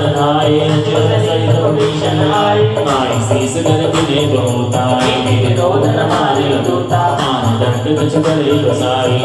शरणाए सहित शरणाए आई शीस कर तुझे बहुताई मेरे दो धन मारे दूता आनंद कुछ करे बसाई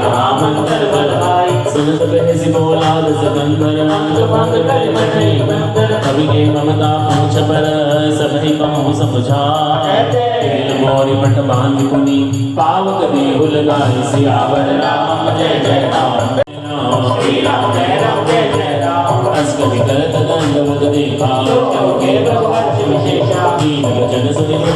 राम अंतर बधाई सुनत बहस बोला सदन पर अंग भंग कर मटे अंतर कवि के ममता पूछ पर सबहि कहो समझा तेल मोरी पट बाँध कुनी पावक देहु लगाए सियावर राम जय जय राम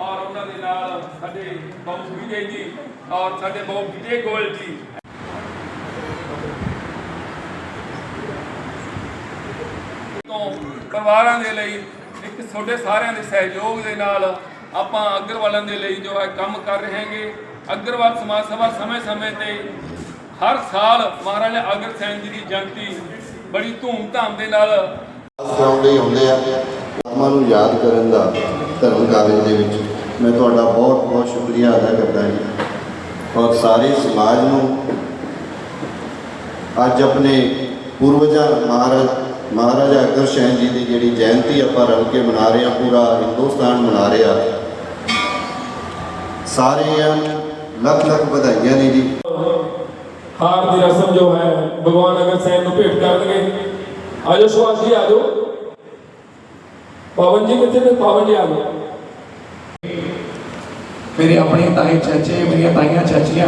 ਔਰ ਉਹਨਾਂ ਦੇ ਨਾਲ ਸਾਡੇ ਬਾਬੂ ਵਿਜੇ ਜੀ ਔਰ ਸਾਡੇ ਬਾਬੂ ਵਿਜੇ ਗੋਇਲ ਜੀ। ਤੋਂ ਪਰਿਵਾਰਾਂ ਦੇ ਲਈ, ਇੱਕ ਤੁਹਾਡੇ ਸਾਰਿਆਂ ਦੇ ਸਹਿਯੋਗ ਦੇ ਨਾਲ ਆਪਾਂ ਅਗਰਵਾਲਾਂ ਦੇ ਲਈ ਜੋ ਹੈ ਕੰਮ ਕਰ ਰਹੇਗੇ। ਅਗਰਵਾਲ ਸਮਾਜ ਸਭਾ ਸਮੇਂ-ਸਮੇਂ ਤੇ ਹਰ ਸਾਲ ਮਹਾਰਾਜਾ ਅਗਰ ਸੈਨ ਜੀ ਦੀ ਜਨਤੀ ਬੜੀ ਧੂਮ-ਧਾਮ ਦੇ ਨਾਲ ਆਉਂਦੇ ਆਉਂਦੇ ਆ। ਮਾਂ ਨੂੰ ਯਾਦ ਕਰਨ ਦਾ ਧਰਮ ਕਾਰਜ ਦੇ ਵਿੱਚ। ਮੈਂ ਤੁਹਾਡਾ ਬਹੁਤ ਬਹੁਤ ਸ਼ੁਕਰੀਆ ਅਦਾ ਕਰਦਾ ਹਾਂ ਔਰ ਸਾਰੇ ਸਮਾਜ ਨੂੰ ਅੱਜ ਆਪਣੇ ਪੂਰਵਜਾਂ ਮਹਾਰਾਜ ਮਹਾਰਾਜਾ ਅਗਰ ਜੀ ਦੀ ਜਿਹੜੀ ਜਯੰਤੀ ਆਪਾਂ ਰਲ ਕੇ ਮਨਾ ਰਹੇ ਹਾਂ, ਪੂਰਾ ਹਿੰਦੁਸਤਾਨ ਮਨਾ ਰਿਹਾ ਸਾਰਿਆਂ ਨੂੰ ਲੱਖ ਲੱਖ ਵਧਾਈਆਂ ਨੇ ਜੀ। ਹਾਰ ਦੀ ਰਸਮ ਜੋ ਹੈ, ਭਗਵਾਨ ਅਗਰ ਸੈਨ ਨੂੰ ਭੇਟ ਕਰਨਗੇ। ਆਜੋ ਸੁਭਾਸ਼ ਜੀ, ਆਜੋ। ਪਵਨ ਜੀ ਕਿੱਥੇ ਨੇ? ਪਵਨ ਜੀ ਆਜੋ ਮੇਰੇ ਆਪਣੇ ਤਾਏ ਚਾਚੇ, ਮੇਰੀਆਂ ਤਾਈਆਂ ਚਾਚੀਆਂ,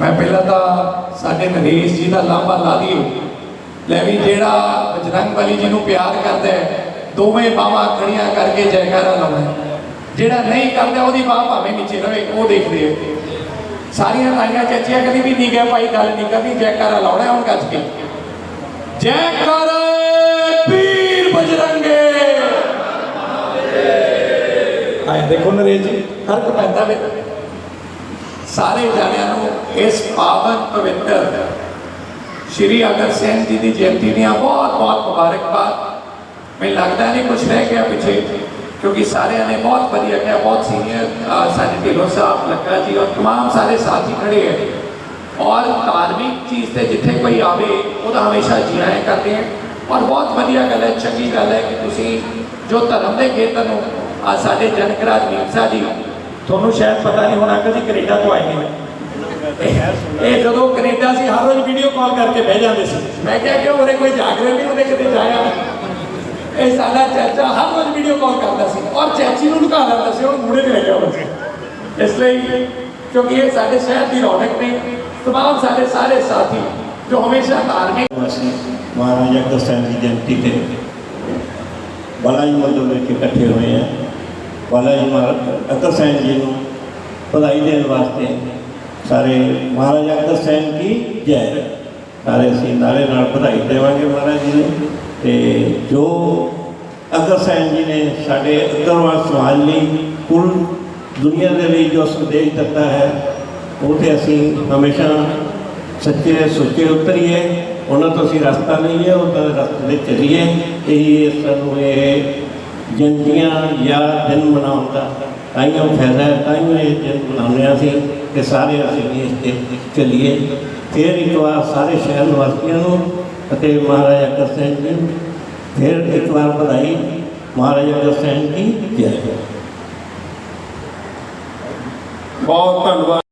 ਮੈਂ ਪਹਿਲਾਂ ਤਾਂ ਸਾਡੇ ਨਰੇਸ਼ ਜੀ ਦਾ ਲਾਂਭਾ ਲਾ ਦਈਏ ਲੈ ਵੀ ਜਿਹੜਾ ਬਜਰੰਗ ਬਲੀ ਜੀ ਨੂੰ ਪਿਆਰ ਕਰਦਾ ਹੈ, ਦੋਵੇਂ ਬਾਹਾਂ ਖੜੀਆਂ ਕਰਕੇ ਜੈਕਾਰਾ ਲਾਉਣਾ ਜਿਹੜਾ ਨਹੀਂ ਕਰਦਾ, ਉਹਦੀ ਬਾਹ ਭਾਵੇਂ ਨੀਚੇ ਰਵੇ, ਉਹ ਦੇਖਦੇ ਹੋ। ਸਾਰੀਆਂ ਤਾਈਆਂ ਚਾਚੀਆਂ ਕਦੀ ਵੀ ਨਹੀਂ ਗਿਆ ਭਾਈ ਗੱਲ ਨਹੀਂ ਕਰਦੀ, ਜੈਕਾਰਾ ਲਾਉਣਾ ਹੁਣ ਗੱਜ ਕੇ। ਜੈਕਾਰੇ, ਪੀਰ ਬਜਰੰਗੇ। ਆਇਆ ਦੇਖੋ ਨਰੇਸ਼ ਜੀ ਫਰਕ ਪੈਂਦਾ ਵੇ ਸਾਰੇ ਜਾਣਿਆਂ ਨੂੰ ਇਸ ਪਾਵਨ ਪਵਿੱਤਰ ਸ਼੍ਰੀ ਅਗਰ ਸੈਨ ਜੀ ਦੀ ਜਯੰਤੀ ਦੀਆਂ ਬਹੁਤ ਬਹੁਤ ਮੁਬਾਰਕਬਾਦ ਮੈਨੂੰ ਲੱਗਦਾ ਨਹੀਂ ਕੁਝ ਰਹਿ ਗਿਆ ਪਿੱਛੇ ਕਿਉਂਕਿ ਸਾਰਿਆਂ ਨੇ ਬਹੁਤ ਵਧੀਆ ਕਿਹਾ ਬਹੁਤ ਸੀਨੀਅਰ ਸਾਡੇ ਢਿੱਲੋਂ ਸਾਹਿਬ ਲੱਕਾ ਜੀ ਔਰ तमाम ਸਾਰੇ ਸਾਥੀ ਖੜੇ ਹੈ ਔਰ ਧਾਰਮਿਕ ਚੀਜ਼ ਤੇ ਜਿੱਥੇ ਕੋਈ ਆਵੇ ਉਹਦਾ ਹਮੇਸ਼ਾ ਜੀ ਆਇਆਂ ਕਰਦੇ ਹੈ ਔਰ ਬਹੁਤ ਵਧੀਆ ਗੱਲ ਹੈ ਚੰਗੀ ਗੱਲ ਹੈ ਕਿ ਤੁਸੀਂ ਜੋ ਧਰਮ ਦੇ ਖੇਤਰ ਨੂੰ ਆ ਸਾਡੇ ਜਨਕਰਾਜ ਮੀਰਸਾ ਜੀ। ਤੁਹਾਨੂੰ ਸ਼ਾਇਦ ਪਤਾ ਨਹੀਂ ਹੋਣਾ ਕਿ ਜੀ ਕੈਨੇਡਾ ਤੋਂ ਆਏ ਨੇ ਇਹ- ਜਦੋਂ ਕੈਨੇਡਾ ਸੀ, ਹਰ ਰੋਜ਼ ਵੀਡੀਓ ਕਾਲ ਕਰਕੇ ਬਹਿ ਜਾਂਦੇ ਸੀ। ਮੈਂ ਕਿਹਾ ਕਿ ਉਹਰੇ ਕੋਈ ਜਾਗਰਣ ਨਹੀਂ ਉਹਦੇ ਕਿਤੇ ਜਾਇਆ ਇਹ ਸਾਡਾ ਚਾਚਾ ਹਰ ਰੋਜ਼ ਵੀਡੀਓ ਕਾਲ ਕਰਦਾ ਸੀ ਔਰ ਚਾਚੀ ਨੂੰ ਲੁਕਾ ਲੈਂਦਾ ਸੀ ਉਹ ਮੁੰਡੇ ਤੇ ਲੱਗਿਆ ਹੋਇਆ ਸੀ। ਇਸ ਲਈ, ਕਿਉਂਕਿ ਇਹ ਸਾਡੇ ਸ਼ਹਿਰ ਦੀ ਰੌਣਕ ਨੇ, ਤਮਾਮ ਸਾਡੇ ਸਾਰੇ ਸਾਥੀ ਜੋ ਹਮੇਸ਼ਾ ਧਾਰਮਿਕ ਅਸੀਂ ਮਹਾਰਾਜਾ ਅਗਰਸੈਨ ਦੀ ਜਯੰਤੀ ਤੇ ਬਾਲਾਜੀ ਮੰਦਰ ਵਿੱਚ ਇਕੱਠੇ ਹੋਏ ਹਾਂ ਬਾਲਾਜੀ ਮਹਾਰਾਜ ਅਗਰਸੈਨ ਜੀ ਨੂੰ ਵਧਾਈ ਦੇਣ ਵਾਸਤੇ ਸਾਰੇ ਮਹਾਰਾਜਾ ਅਗਰਸੈਨ ਕੀ ਜੈ। ਸਾਰੇ ਅਸੀਂ ਨਾਰੇ ਨਾਲ ਵਧਾਈ ਦੇਵਾਂਗੇ ਮਹਾਰਾਜ ਜੀ ਨੂੰ। ਤੇ ਜੋ ਅਗਰਸੈਨ ਜੀ ਨੇ ਸਾਡੇ ਅਗਰਵਾਲ ਸਮਾਜ ਲਈ ਪੂਰ ਦੁਨੀਆ ਦੇ ਲਈ ਜੋ ਸੰਦੇਸ਼ ਦਿੱਤਾ ਹੈ, ਉਹ ਤੇ ਅਸੀਂ ਹਮੇਸ਼ਾ ਸੱਚੇ ਸੁੱਚੇ ਉਤਰੀਏ। ਉਹਨਾਂ ਤੋਂ ਅਸੀਂ ਰਸਤਾ ਲਈਏ, ਉਹਨਾਂ ਦੇ ਰਸਤੇ ਤੇ ਚੱਲੀਏ ਇਹੀ ਸਾਨੂੰ ਇਹ ਜੰਦੀਆਂ ਜਾਂ ਦਿਨ ਮਨਾਉਣ ਦਾ ਤਾਈਆਂ ਫਾਇਦਾ ਹੈ ਤਾਈਆਂ ਇਹ ਦਿਨ ਮਨਾਉਂਦੇ ਹਾਂ ਅਸੀਂ ਕਿ ਸਾਰੇ ਅਸੀਂ ਇਸ ਤੇ ਚੱਲੀਏ। ਫਿਰ ਇੱਕ ਵਾਰ ਸਾਰੇ ਸ਼ਹਿਰ ਨਿਵਾਸੀਆਂ ਨੂੰ ਅਤੇ ਮਹਾਰਾਜਾ ਅਗਰਸੈਨ ਜੀ ਨੂੰ ਫਿਰ ਇੱਕ ਵਾਰ ਵਧਾਈ। ਮਹਾਰਾਜਾ ਅਗਰਸੈਨ ਕੀ ਜੈ ਬਹੁਤ ਧੰਨਵਾਦ।